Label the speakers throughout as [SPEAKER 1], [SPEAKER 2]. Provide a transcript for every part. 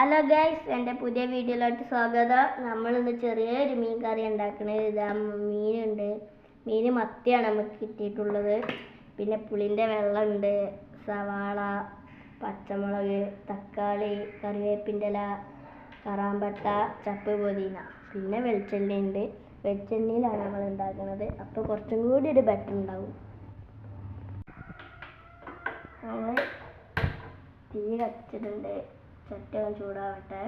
[SPEAKER 1] Hello guys എന്റെ പുതിയ വീഡിയോയിലോട്ട് സ്വാഗതം. നമ്മളിന്ന് ചെറിയൊരു മീൻ കറി ഉണ്ടാക്കണത് ഇതാ മീനുണ്ട്. മീൻ മത്തിയാണ് നമുക്ക് കിട്ടിയിട്ടുള്ളത്. പിന്നെ പുളിന്റെ വെള്ളമുണ്ട്. സവാള പച്ചമുളക് തക്കാളി കറിവേപ്പിന്റെ ഇല കറാമ്പട്ട ചപ്പ് പൊതിന പിന്നെ വെളിച്ചെണ്ണയുണ്ട്. വെളിച്ചെണ്ണയിലാണ് നമ്മൾ ഉണ്ടാക്കുന്നത്. അപ്പോൾ കുറച്ചും കൂടി ഒരു ബെറ്റർ ഉണ്ടാവും. നമ്മൾ തീ കത്തിച്ചിട്ടുണ്ട്. ചട്ടി ഒന്ന് ചൂടാവട്ടെ.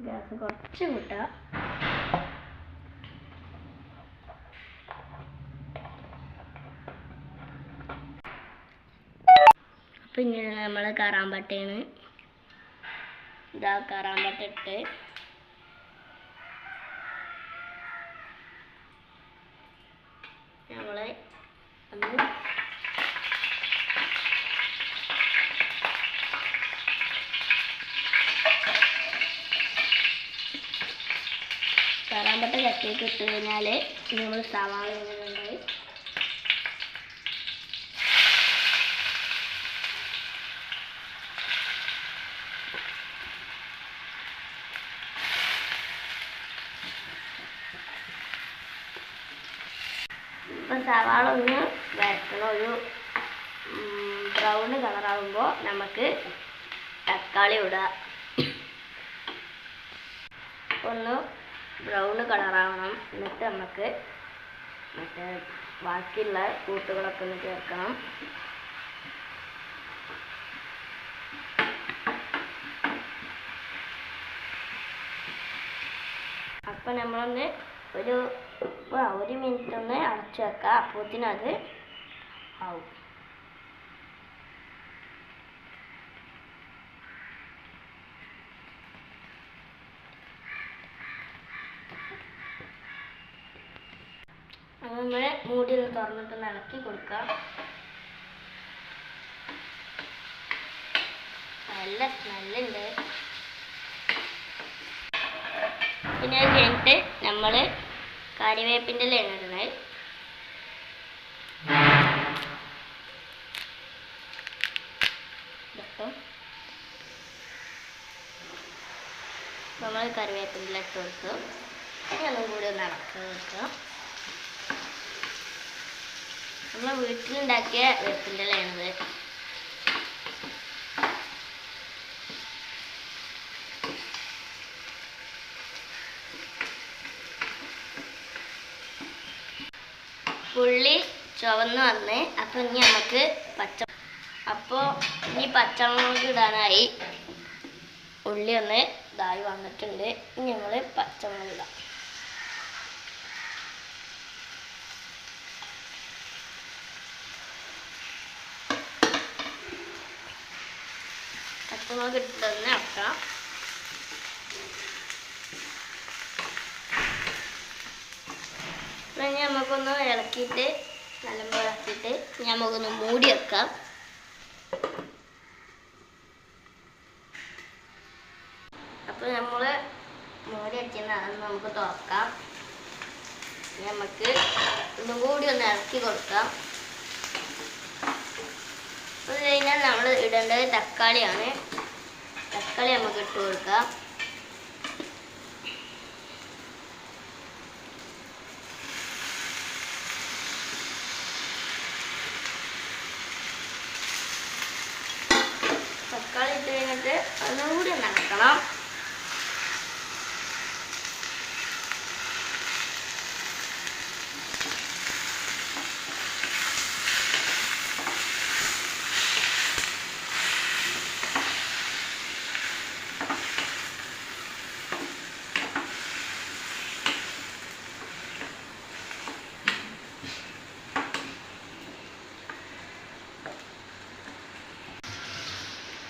[SPEAKER 1] ഗ്യാസ് കുറച്ച് കൂട്ടാം. അപ്പം ഇങ്ങനെ നമ്മൾ കറാമ്പട്ടയാണ് ഇതാ കറാമ്പട്ട ഇട്ട് നമ്മൾ ഒന്ന് കറാമ്പട്ട ചട്ടിയൊക്കെ ഇട്ട് കഴിഞ്ഞാൽ നമ്മൾ സവാള ഇടുന്നുണ്ടായി ഇപ്പം സവാള ഒന്ന് വരക്കണം ഒരു ബ്രൗൺ കളറാകുമ്പോൾ നമുക്ക് തക്കാളി ഇടുക ഒന്ന് ബ്രൗൺ കളറാവണം. എന്നിട്ട് നമുക്ക് മറ്റേ ബാക്കിയുള്ള കൂട്ടുകളൊക്കെ ഒന്ന് ചേർക്കണം. അപ്പം നമ്മളൊന്ന് ഒരു ഒരു മിനിറ്റ് ഒന്ന് അടച്ചു വെക്കാം. അപ്പോത്തിനത് ആവും. നമ്മൾ മൂടി ഒന്ന് തുറന്നിട്ട് ഇളക്കി കൊടുക്കാം നല്ല സ്മെല്ലുണ്ട്. പിന്നെ അത് കഴിഞ്ഞിട്ട് നമ്മൾ കറിവേപ്പിന്റെ ഇലയാണ് ഇടുന്നത് നമ്മൾ കറിവേപ്പിന്റെ ഇട്ട് കൊടുക്കും ഇനി ഒന്നും കൂടി ഒന്ന് ഇളക്കി കൊടുക്കാം. നമ്മൾ വീട്ടിലുണ്ടാക്കിയ വേപ്പിന്റെ ഇലയാണിത്. പുള്ളി ചുവന്ന് വന്ന് അപ്പോൾ ഇനി നമുക്ക് പച്ച അപ്പോൾ ഇനി പച്ചമുളക് ഇടാനായി. ഉള്ളി ഒന്ന് ഇതായി വന്നിട്ടുണ്ട്. ഇനി നമ്മൾ പച്ചമുളക് ഇടാം. പച്ചമുളക് ഇട്ടൊന്ന് ഇറക്കാം ഇനി നമുക്കൊന്ന് ഇളക്കിയിട്ട് നല്ലപോലെ ഇളക്കിയിട്ട് നമുക്കൊന്ന് മൂടി വെക്കാം. അപ്പോൾ നമ്മൾ മൂടി വെച്ചിരുന്നത് നമുക്ക് തുറക്കാം. നമുക്ക് ഒന്നും കൂടി ഒന്ന് ഇളക്കി കൊടുക്കാം. അത് കഴിഞ്ഞാൽ നമ്മൾ ഇടേണ്ടത് തക്കാളിയാണ്. തക്കാളി നമുക്ക് ഇട്ട് കൊടുക്കാം തക്കാളി ഇട്ട് കഴിഞ്ഞിട്ട് ഒന്നും കൂടി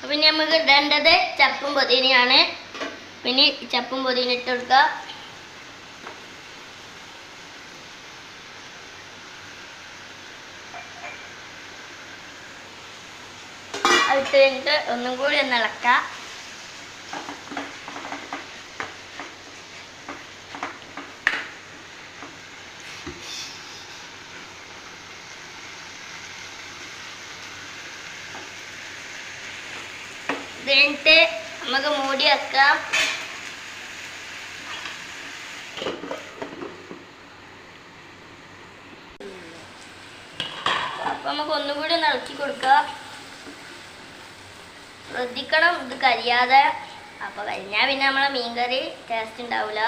[SPEAKER 1] അപ്പം നമുക്ക് ഇടേണ്ടത് ചപ്പും പൊതിനയാണ്. പിന്നെ ചപ്പും പൊതിന ഇട്ട് കൊടുക്കുക ഇട്ട് കഴിഞ്ഞിട്ട് ഒന്നും കൂടി ഒന്ന് ഇളക്കാം. കഴിഞ്ഞിട്ട് നമുക്ക് മൂടി വെക്കാം. അപ്പൊ നമുക്ക് ഒന്നും കൂടി ഒന്ന് ഇളക്കി കൊടുക്കാം. ശ്രദ്ധിക്കണം ഇത് കരിയാതെ. അപ്പൊ കഴിഞ്ഞാ പിന്നെ നമ്മളെ മീൻകറി ടേസ്റ്റ് ഉണ്ടാവില്ല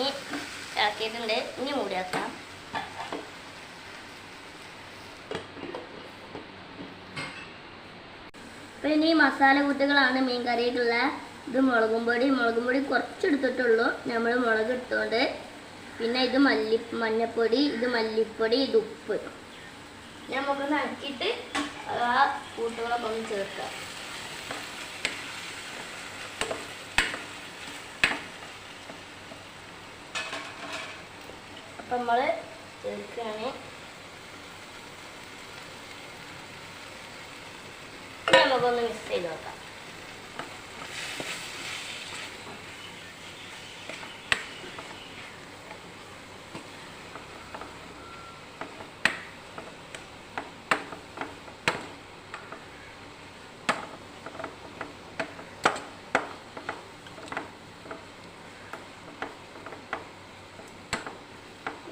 [SPEAKER 1] ഇനി ഇളക്കിയിട്ടുണ്ട് ഇനി മൂടി വെക്കാം അപ്പൊ ഇനി മസാല കൂട്ടുകളാണ് മീൻ കറിയിട്ടുള്ള ഇത് മുളകും പൊടി മുളകും പൊടി കുറച്ചെടുത്തിട്ടുള്ളൂ. നമ്മൾ മുളക് ഇട്ടുകൊണ്ട് പിന്നെ ഇത് മല്ലി മഞ്ഞപ്പൊടി ഇത് മല്ലിപ്പൊടി ഇത് ഉപ്പ്. നമുക്കൊന്ന് ഇളക്കിയിട്ട് ആ കൂട്ടുകളൊക്കെ ഒന്ന് ചേർക്കാം. അപ്പം നമ്മൾ ചേർക്കുകയാണ് നമുക്കൊന്ന് മിക്സ് ചെയ്ത് നോക്കാം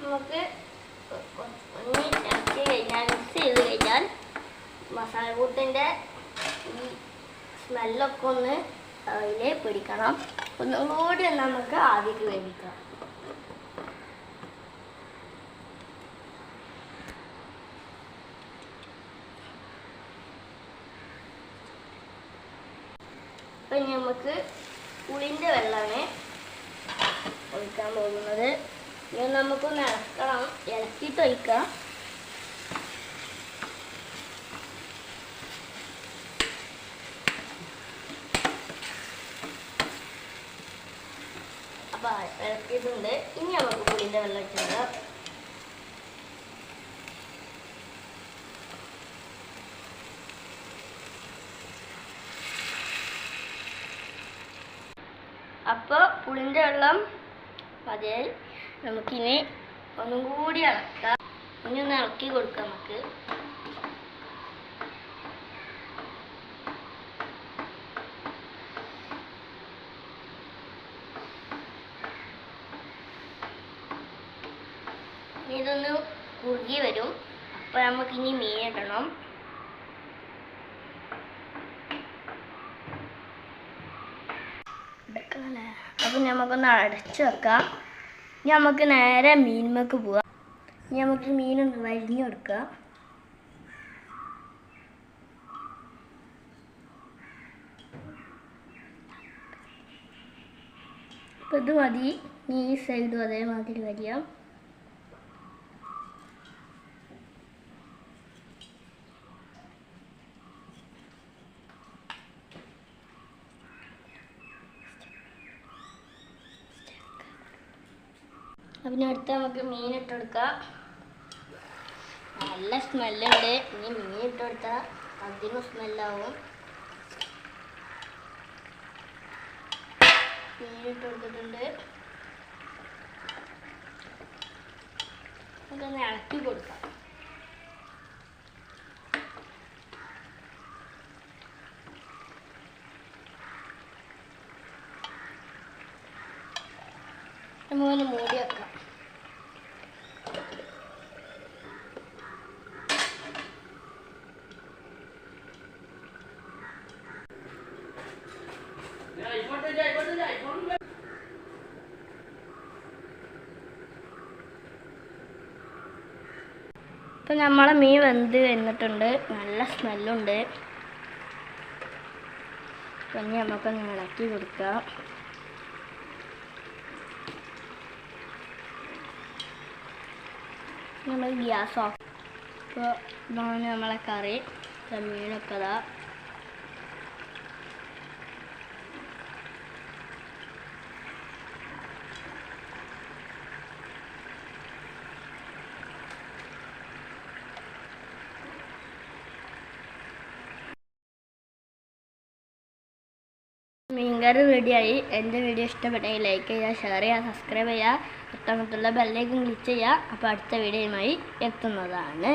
[SPEAKER 1] നമുക്ക് ഒന്ന് ഇറക്കി കഴിഞ്ഞാൽ മിക്സ് ചെയ്ത് കഴിഞ്ഞാൽ മസാല കൂട്ടിന്റെ ഈ സ്മെല്ലൊക്കെ ഒന്ന് അതിൽ പിടിക്കണം. ഒന്നുകൂടി ഒന്ന് നമുക്ക് ആവിക്ക് വേവിക്കാം. ഇനി നമുക്ക് പുളിന്റെ വെള്ളമാണ് ഒഴിക്കാൻ പോകുന്നത്. ഇനി നമുക്കൊന്ന് ഇളക്കണം ഇളക്കിയിട്ട് ഒഴിക്കാം. ഇളക്കിയിട്ടുണ്ട് ഇനി നമുക്ക് പുളിന്റെ വെള്ളം ഒഴിച്ചിടാം അപ്പോൾ പുളിന്റെ വെള്ളം മതിയായി നമുക്കിനി ഒന്നും കൂടി ഇളക്കാം. ഇനി ഒന്ന് ഇളക്കി കൊടുക്കാം നമുക്ക്. അപ്പോൾ നമുക്ക് ഇനി മീൻ ഇടണം അപ്പം നമുക്കൊന്ന് അടച്ചു വെക്കാം. ഇനി നമുക്ക് നേരെ മീൻമക്ക് പോവാം. ഇനി നമുക്ക് മീനൊന്ന് വരിഞ്ഞു കൊടുക്കാം. അപ്പം ഇത് മതി. ഈ സൈഡും അതേമാതിരി വരിക. അപ്പം അടുത്ത് നമുക്ക് മീൻ ഇട്ട് കൊടുക്കാം. നല്ല സ്മെല്ലുണ്ട്. ഇനി മീൻ ഇട്ട് കൊടുത്താൽ അധികം സ്മെല്ലാവും. മീൻ ഇട്ട് കൊടുത്തിട്ടുണ്ട്. നമുക്കൊന്ന് ഇളക്കി കൊടുക്കാം. നമുക്കൊന്ന് മൂടി വെക്കാം. ഇപ്പം നമ്മളെ മീൻ വെന്ത് വന്നിട്ടുണ്ട്. നല്ല സ്മെല്ലുണ്ട്. ഇപ്പൊ ഇനി നമുക്കൊന്ന് ഇളക്കി കൊടുക്കാം. നമ്മൾ ഗ്യാസ് ഓഫ് ഇതാണ് നമ്മളെ കറി. മീനൊക്കെ ഇതാ. മീൻകറി റെഡിയായി എന്റെ വീഡിയോ ഇഷ്ടപ്പെട്ടെങ്കിൽ ലൈക്ക് ചെയ്യുക ഷെയർ ചെയ്യുക സബ്സ്ക്രൈബ് ചെയ്യുക തൊട്ടടുത്തുള്ള ബെല്ലേക്കും ക്ലിക്ക് ചെയ്യുക. അപ്പോൾ അടുത്ത വീഡിയോയുമായി എത്തുന്നതാണ്.